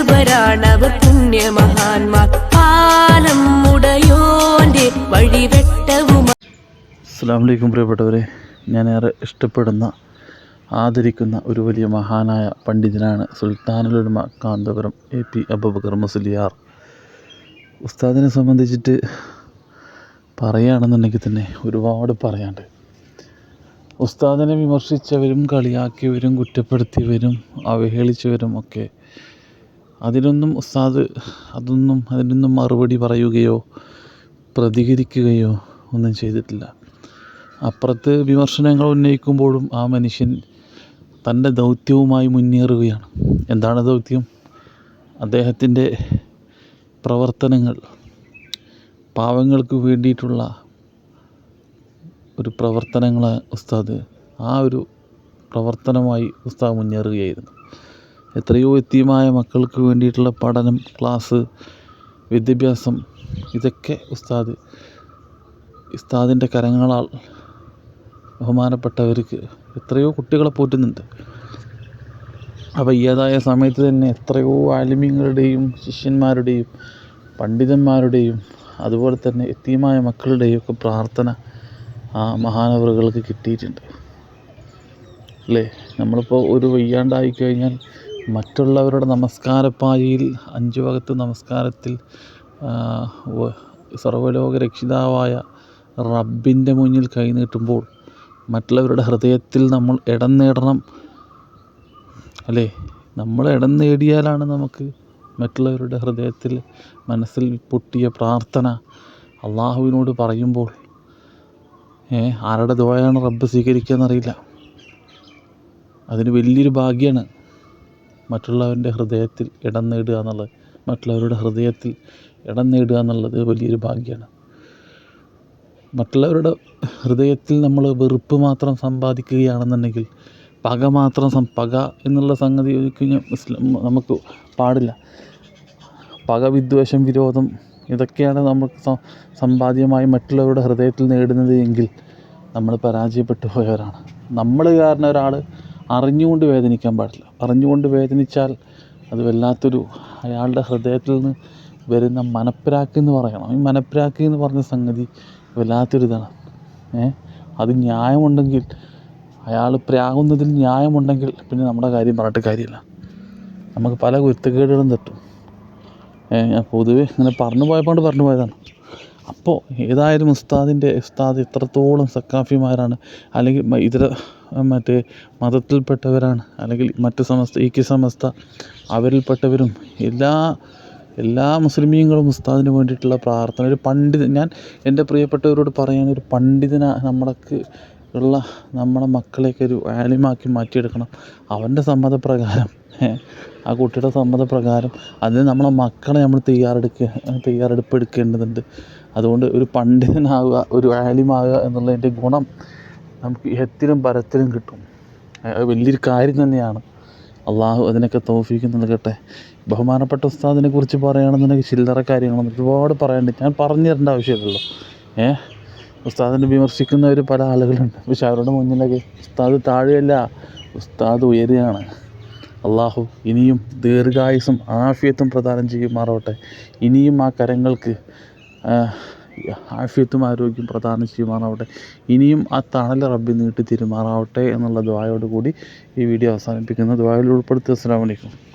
നല്ലവരാണവർ പുണ്യമഹാന്മാർ മഹാന്മാർ. പാലം വഴിവെട്ടവും അസ്സാം വലൈക്കും പ്രിയപ്പെട്ടവരെ ഞാനേറെ ഇഷ്ടപ്പെടുന്ന ആദരിക്കുന്ന ഒരു വലിയ മഹാനായ പണ്ഡിതനാണ് സുൽത്താനുലുമ കാന്തപുരം എ പി അബൂബക്കർ മുസ്ലിയാർ. ഉസ്താദിനെ സംബന്ധിച്ചിട്ട് പറയുകയാണെന്നുണ്ടെങ്കിൽ തന്നെ ഒരുപാട് പറയാണ്ട് ഉസ്താദിനെ വിമർശിച്ചവരും കളിയാക്കിയവരും കുറ്റപ്പെടുത്തിയവരും അവഹേളിച്ചവരും ഒക്കെ അതിനൊന്നും ഉസ്താദ് അതൊന്നും അതിനൊന്നും മറുപടി പറയുകയോ പ്രതികരിക്കുകയോ ഒന്നും ചെയ്തിട്ടില്ല. അപ്പുറത്ത് വിമർശനങ്ങൾ ഉന്നയിക്കുമ്പോഴും ആ മനുഷ്യൻ തന്റെ ദൗത്യവുമായി മുന്നേറുകയാണ്. എന്താണ് ദൗത്യം? അദ്ദേഹത്തിന്റെ പ്രവർത്തനങ്ങൾ പാവങ്ങൾക്ക് വേണ്ടിയിട്ടുള്ള ഒരു പ്രവർത്തനങ്ങളെ ഉസ്താദ്. ആ ഒരു പ്രവർത്തനമായി ഉസ്താദ് മുന്നേറുകയായിരുന്നു. എത്രയോ എത്തിയുമായ മക്കൾക്ക് വേണ്ടിയിട്ടുള്ള പഠനം ക്ലാസ് വിദ്യാഭ്യാസം ഇതൊക്കെ ഉസ്താദ് ഉസ്താദിന്റെ കരങ്ങളാൽ ബഹുമാനപ്പെട്ടവർക്ക് എത്രയോ കുട്ടികളെ പോറ്റുന്നുണ്ട്. അപ്പോൾ ഈയതായ സമയത്ത് തന്നെ എത്രയോ ആലിമ്യങ്ങളുടെയും ശിഷ്യന്മാരുടെയും പണ്ഡിതന്മാരുടെയും അതുപോലെ തന്നെ എത്തിയമായ മക്കളുടെയും ഒക്കെ പ്രാർത്ഥന ആ മഹാനവറുകൾക്ക് കിട്ടിയിട്ടുണ്ട്. അല്ലേ? നമ്മളിപ്പോൾ ഒരു വയ്യാണ്ടായി കഴിഞ്ഞാൽ മറ്റുള്ളവരുടെ നമസ്കാരപ്പായിൽ അഞ്ചു വകത്ത് നമസ്കാരത്തിൽ സർവലോക രക്ഷിതാവായ റബ്ബിന്റെ മുന്നിൽ കൈനീട്ടുമ്പോൾ മറ്റുള്ളവരുടെ ഹൃദയത്തിൽ നമ്മൾ ഇടം നേടണം. അല്ലേ? നമ്മൾ ഇടം നേടിയാലാണ് നമുക്ക് മറ്റുള്ളവരുടെ ഹൃദയത്തിൽ മനസ്സിൽ പൊട്ടിയ പ്രാർത്ഥന അള്ളാഹുവിനോട് പറയുമ്പോൾ ഏ ആരുടെ ദോയാണ് റബ്ബ് സ്വീകരിക്കുക എന്നറിയില്ല. അതിന് വലിയൊരു ഭാഗ്യമാണ് മറ്റുള്ളവരുടെ ഹൃദയത്തിൽ ഇടം നേടുക എന്നുള്ളത് മറ്റുള്ളവരുടെ ഹൃദയത്തിൽ ഇടം നേടുക എന്നുള്ളത് വലിയൊരു ഭാഗ്യമാണ്. മറ്റുള്ളവരുടെ ഹൃദയത്തിൽ നമ്മൾ വെറുപ്പ് മാത്രം സമ്പാദിക്കുകയാണെന്നുണ്ടെങ്കിൽ പക മാത്രം പക എന്നുള്ള സംഗതി മുസ്ലിം നമുക്ക് പാടില്ല. പക വിദ്വേഷം വിരോധം ഇതൊക്കെയാണ് നമുക്ക് സമ്പാദ്യമായി മറ്റുള്ളവരുടെ ഹൃദയത്തിൽ നേടുന്നത് എങ്കിൽ നമ്മൾ പരാജയപ്പെട്ടു പോയവരാണ്. നമ്മൾ കാരണം ഒരാൾ അറിഞ്ഞുകൊണ്ട് വേദനിക്കാൻ പാടില്ല. അറിഞ്ഞുകൊണ്ട് വേദനിച്ചാൽ അത് വല്ലാത്തൊരു അയാളുടെ ഹൃദയത്തിൽ നിന്ന് വരുന്ന മനപ്പിരാക്ക് എന്ന് പറയണം. ഈ മനപ്പിരാക്ക് എന്ന് പറഞ്ഞ സംഗതി വല്ലാത്തൊരു ഇതാണ്. ഏ? അത് ന്യായമുണ്ടെങ്കിൽ അയാൾ പ്രാകുന്നതിൽ ന്യായമുണ്ടെങ്കിൽ പിന്നെ നമ്മുടെ കാര്യം പറഞ്ഞിട്ട് കാര്യമില്ല. നമുക്ക് പല കുരുത്തക്കേടുകളും തട്ടും ഞാൻ പൊതുവേ ഇങ്ങനെ പറഞ്ഞു പോയപ്പോണ്ട് പറഞ്ഞു പോയതാണ് അപ്പോൾ ഏതായാലും ഉസ്താദിന്റെ ഉസ്താദ് ഇത്രത്തോളം സക്കാഫിമാരാണ് അല്ലെങ്കിൽ ഇതര മറ്റേ മതത്തിൽപ്പെട്ടവരാണ് അല്ലെങ്കിൽ മറ്റു സമസ്ത ഈക്യ സമസ്ത അവരിൽപ്പെട്ടവരും എല്ലാ എല്ലാ മുസ്ലിമീങ്ങളും ഉസ്താദിന് വേണ്ടിയിട്ടുള്ള പ്രാർത്ഥന. ഒരു പണ്ഡിത ഞാൻ എന്റെ പ്രിയപ്പെട്ടവരോട് പറയാൻ ഒരു പണ്ഡിതന നമ്മൾക്ക് ഉള്ള നമ്മുടെ മക്കളെയൊക്കെ ഒരു ആലിമാക്കി മാറ്റിയെടുക്കണം. അവന്റെ സമ്മതപ്രകാരം ആ കുട്ടിയുടെ സമ്മതപ്രകാരം അതിന് നമ്മളെ മക്കളെ നമ്മൾ തയ്യാറെടുക്കുക തയ്യാറെടുപ്പ് എടുക്കേണ്ടതുണ്ട് അതുകൊണ്ട് ഒരു പണ്ഡിതനാവുക ഒരു ആലിമാവുക എന്നുള്ളതിന്റെ ഗുണം നമുക്ക് എത്തിലും പരത്തിലും കിട്ടും. വലിയൊരു കാര്യം തന്നെയാണ്. അള്ളാഹു അതിനൊക്കെ തോഫിക്ക് നൽകട്ടെ. ബഹുമാനപ്പെട്ട ഉസ്താദിനെ കുറിച്ച് പറയുകയാണെന്നുണ്ടെങ്കിൽ ചില്ലറ കാര്യങ്ങളൊന്നും ഒരുപാട് പറയാനുണ്ട്. ഞാൻ പറഞ്ഞു തരേണ്ട ആവശ്യമില്ലല്ലോ. ഏ ഉസ്താദിനെ വിമർശിക്കുന്നവർ പല ആളുകളുണ്ട്. പക്ഷെ അവരുടെ മുന്നിലൊക്കെ ഉസ്താദ് താഴെയല്ല ഉസ്താദ് ഉയരുകയാണ്. അള്ളാഹു ഇനിയും ദീർഘായുസും ആഫിയത്തും പ്രദാനം ചെയ്യുമാറാവട്ടെ. ഇനിയും ആ കരങ്ങൾക്ക് ആഫിയത്തും ആരോഗ്യം പ്രദാനം ചെയ്യുമാറാവട്ടെ. ഇനിയും ആ തണൽ റബ്ബി നീട്ടി തിരുമാറാവട്ടെ എന്നുള്ള ദ്വായോടുകൂടി ഈ വീഡിയോ അവസാനിപ്പിക്കുന്നു. ദ്വായിൽ ഉൾപ്പെടുത്തി. അസ്സാം വലൈക്കും